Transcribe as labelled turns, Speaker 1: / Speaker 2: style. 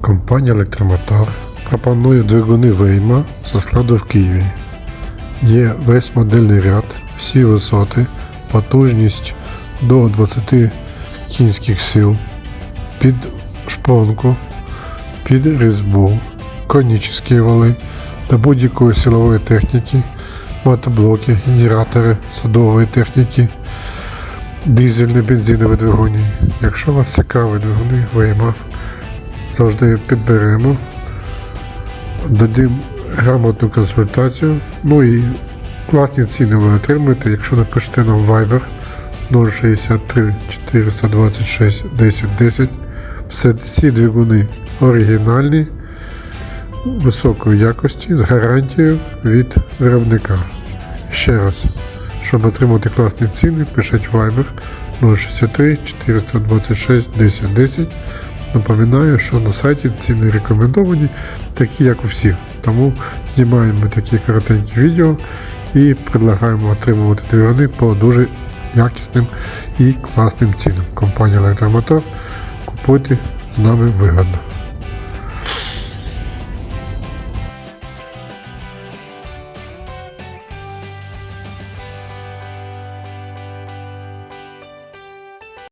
Speaker 1: Компанія Електромотор пропонує двигуни Вейма со складу в Києві. Є весь модельний ряд, всі висоти, потужність до 20 кінських сил, під шпонку, під різьбу, конічні вали та будь-якої силової техніки, мотоблоки, генератори садової техніки, дизельні бензинові двигуни. Якщо вас цікаві двигуни Вейма, завжди підберемо, дадим грамотну консультацію. Ну і класні ціни ви отримаєте, якщо напишете нам Viber 063 426 10 10. Все ці двигуни оригінальні, високої якості, з гарантією від виробника. Ще раз, щоб отримати класні ціни, пишіть Viber 063 426 10 10. Напоминаю, що на сайті ціни рекомендовані, такі як у всіх. Тому знімаємо такі коротенькі відео і предлагаємо отримувати двигуни по дуже якісним і класним цінам. Компанія Електромотор. Купуйте з нами вигодно.